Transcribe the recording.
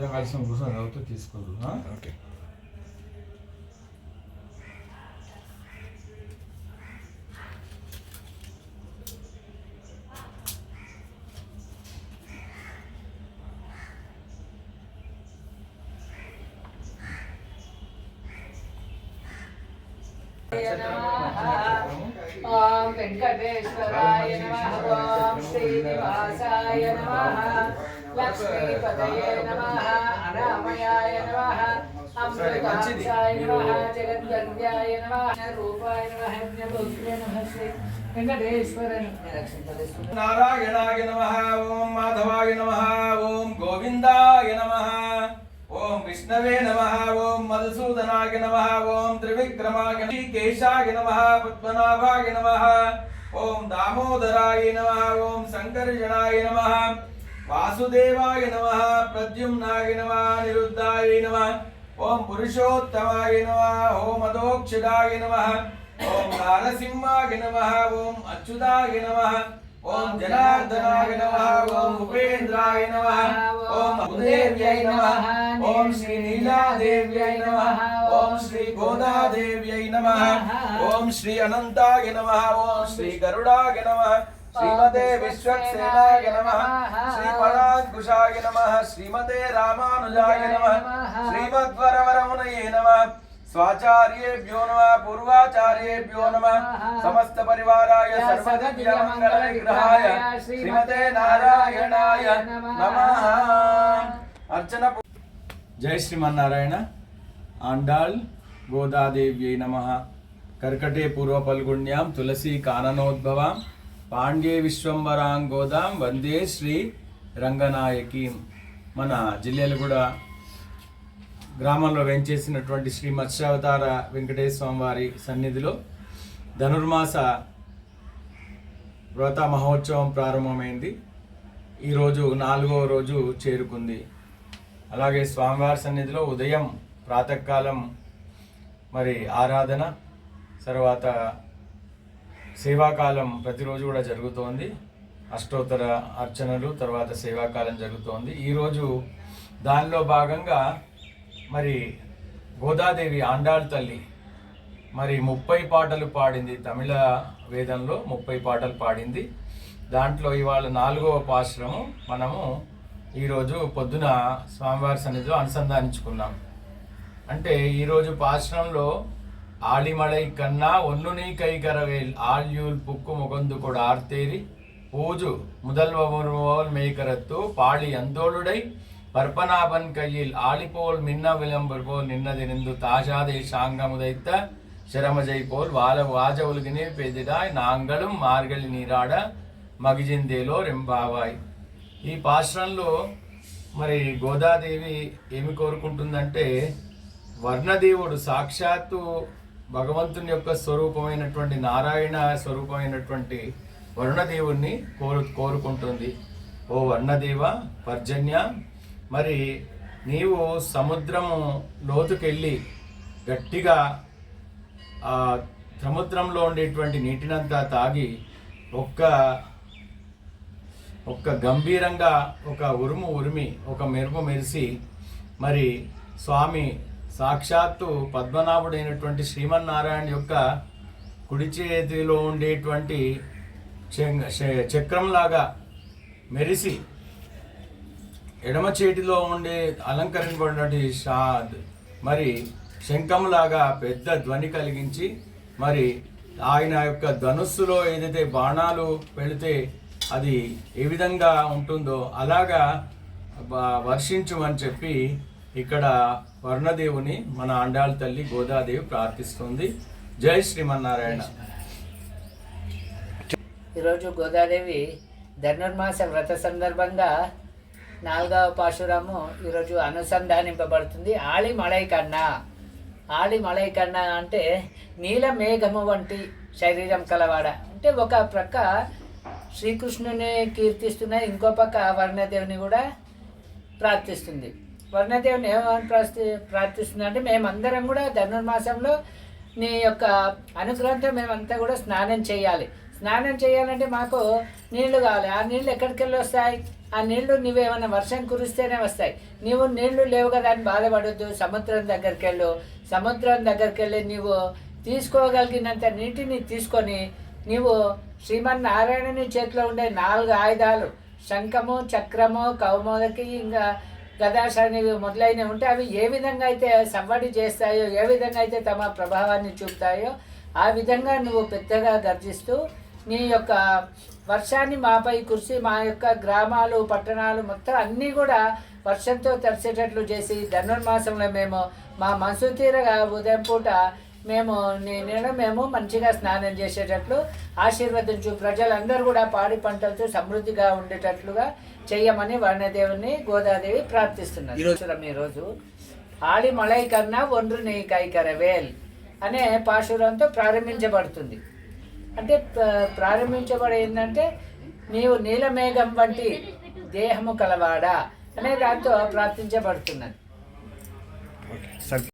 ఇద్దరం కలిసి కూర్చొని చదివితే తీసుకోరు ఓకే వెంకటేశ్వరాయ నమ శ్రీనివాసాయ నమ లక్ష్మీపతయే నమః అనామయాయ నమః అమృతాక్షాయ నమః జగద్గర్యాయ నమః రూపాయ నమః జ్ఞభూత్రే నమః శ్రీ నారాయణాయ నమ ఓం మాధవాయ నమ ఓం గోవిందాయ నమ ఓం విష్ణవే నమ ఓం మధుసూదనాయ నమ ఓం త్రివిక్రమాయ కేశాయ నమ పద్మనాభాయ నమ ఓం దామోదరాయ నమ ఓం సంకర్షణాయ నమ వాసుదేవాయ నమ ప్రద్యుమ్నాయ నమ నిరుద్ధాయ నమ ఓం పురుషోత్తమాయ నమ ఓం అదోక్షిదాయ నమ ఓం నారసింహాయ నమ ఓం అచ్యుతాయ నమ ఓం జనార్దనాయ నమ ఓం ఉపేంద్రాయ నమ ఓం ఉదేవ్యై నమ ఓం శ్రీ నీలాదేవ్యై నమ ఓం శ్రీ గోదాదేవ్యై నమ ఓం శ్రీ అనంతాయ నమ ఓం శ్రీ గరుడాయ నమ విశ్వక్సేనాయ నమ. శ్రీ పరాంకుశాయ నమ. శ్రీమతే రామానుజాయ నమ. శ్రీమద్వరవరమునయే నమ. స్వాచార్యేభ్యో నమ. పూర్వాచార్యేభ్యో నమ. సమస్త పరివారాయ సర్వదివ్య మంగళ విగ్రహాయ శ్రీమతే నారాయణాయ నమః. అర్చన జై శ్రీమన్నారాయణ. ఆండాళ్ గోదాదేవ్యై నమ. కర్కటే పూర్వ పల్గుణ్యాం తులసి కాననోద్భవాం. పాండ్యే విశ్వంబరాంగోదాం వందే శ్రీ రంగనాయకీం. మన జిల్లాలు కూడా గ్రామంలో వెంచేసినటువంటి శ్రీ మత్స్యావతార వెంకటేశ్వర స్వామివారి సన్నిధిలో ధనుర్మాస వ్రత మహోత్సవం ప్రారంభమైంది. ఈరోజు నాలుగవ రోజు చేరుకుంది. అలాగే స్వామివారి సన్నిధిలో ఉదయం ప్రాతకాలం మరి ఆరాధన తర్వాత సేవాకాలం ప్రతిరోజు కూడా జరుగుతోంది. అష్టోత్తర అర్చనలు తర్వాత సేవాకాలం జరుగుతోంది. ఈరోజు దానిలో భాగంగా మరి గోదాదేవి ఆండాళ్ తల్లి మరి ముప్పై పాటలు పాడింది. తమిళ వేదంలో ముప్పై పాటలు పాడింది. దాంట్లో ఇవాళ నాలుగవ పాశ్రము మనము ఈరోజు పొద్దున స్వామివారి సన్నిధిలో అనుసంధానించుకున్నాం. అంటే ఈరోజు పాశ్రంలో ఆలిమళై కన్నా ఒన్నుని కైకరవేల్ ఆల్యూల్ పుక్కు ముగందు కూడా ఆర్తేరి పూజు முதல்வருவோல் மேய்கரத்து பாழி அந்தோளுடை பற்பனாபன் கையில் ஆலிபோல் மின்ன விளம்பர் போல் நின்னதிருந்து தாஷாதை சாங்கமுதைத்த சிரமஜை போல் வாழ வாஜ உலகினே பெதிடாய் நாங்களும் మార్గలి నీరాడ మగిజిందేలో రెంబావాయ్ ఈ పాశ్రంలో మరి గోదాదేవి ఏమి కోరుకుంటుందంటే వర్ణదేవుడు సాక్షాత్తు భగవంతుని యొక్క స్వరూపమైనటువంటి నారాయణ స్వరూపమైనటువంటి వరుణదేవుణ్ణి కోరు కోరుకుంటుంది. ఓ వర్ణదేవ పర్జన్య మరి నీవు సముద్రము లోతుకెళ్ళి గట్టిగా ఆ సముద్రంలో ఉండేటువంటి నీటినంతా తాగి ఒక్క ఒక్క గంభీరంగా ఒక ఉరుము ఉరిమి ఒక మెరుపు మెరిసి మరి స్వామి సాక్షాత్తు పద్మనాభుడైనటువంటి శ్రీమన్నారాయణ యొక్క కుడి చేతిలో ఉండేటువంటి చక్రంలాగా మెరిసి ఎడమ చేతిలో ఉండే అలంకరించబడినటువంటి షా మరి శంఖంలాగా పెద్ద ధ్వని కలిగించి మరి ఆయన యొక్క ధనుస్సులో ఏదైతే బాణాలు పెడితే అది ఏ విధంగా ఉంటుందో అలాగా బ- వర్షించుమని చెప్పి ఇక్కడ వర్ణదేవుని మన అండాల తల్లి గోదాదేవి ప్రార్థిస్తుంది. జై శ్రీమన్నారాయణ. ఈరోజు గోదాదేవి ధనుర్మాస వ్రత సందర్భంగా నాలుగవ పాశురము ఈరోజు అనుసంధానింపబడుతుంది. ఆళి మలై కన్నా. ఆళి మలై కన్నా అంటే నీల మేఘము వంటి శరీరం కలవాడ. అంటే ఒక ప్రక్క శ్రీకృష్ణుని కీర్తిస్తున్న ఇంకో పక్క వర్ణదేవుని కూడా ప్రార్థిస్తుంది. వర్ణదేవుని ఏమని ప్రార్థి ప్రార్థిస్తుందంటే మేమందరం కూడా ధనుర్మాసంలో నీ యొక్క అనుగ్రహంతో మేమంతా కూడా స్నానం చేయాలి. స్నానం చేయాలంటే మాకు నీళ్ళు కావాలి. ఆ నీళ్ళు ఎక్కడికి వెళ్ళి వస్తాయి? ఆ నీళ్ళు నువ్వేమైనా వర్షం కురిస్తేనే వస్తాయి. నీవు నీళ్ళు లేవు కదా అని బాధపడద్దు. సముద్రం దగ్గరికి వెళ్ళు సముద్రం దగ్గరికి వెళ్ళి నీవు తీసుకోగలిగినంత నీటిని తీసుకొని నీవు శ్రీమన్నారాయణుని చేతిలో ఉండే నాలుగు ఆయుధాలు శంఖము చక్రము కౌమోదకి ఇంకా గదాశనివి మొదలైనవి ఉంటే అవి ఏ విధంగా అయితే సవ్వడి చేస్తాయో ఏ విధంగా అయితే తమ ప్రభావాన్ని చూపుతాయో ఆ విధంగా నువ్వు పెద్దగా గర్జిస్తూ నీ యొక్క వర్షాన్ని మాపై కురిసి మా యొక్క గ్రామాలు పట్టణాలు మొత్తం అన్నీ కూడా వర్షంతో తడిసేటట్లు చేసి ధనుర్మాసంలో మేము మా మనసు తీరగా ఉదయం పూట మేము నీ నీడ మేము మంచిగా స్నానం చేసేటట్లు ఆశీర్వదించు ప్రజలందరూ కూడా పాడి పంటలతో సమృద్ధిగా ఉండేటట్లుగా చెయ్యమని వర్ణదేవుని గోదాదేవి ప్రార్థిస్తున్నారు. ఈరోజు ఈరోజు ఆడి మలై కన్నా ఒండ్రు నీ కైకరవేల్ అనే పాశురంతో ప్రారంభించబడుతుంది. అంటే ప్ర- ప్రారంభించబడి ఏంటంటే నీవు నీలమేఘం వంటి దేహము కలవాడా అనే దాంతో ప్రార్థించబడుతున్నది.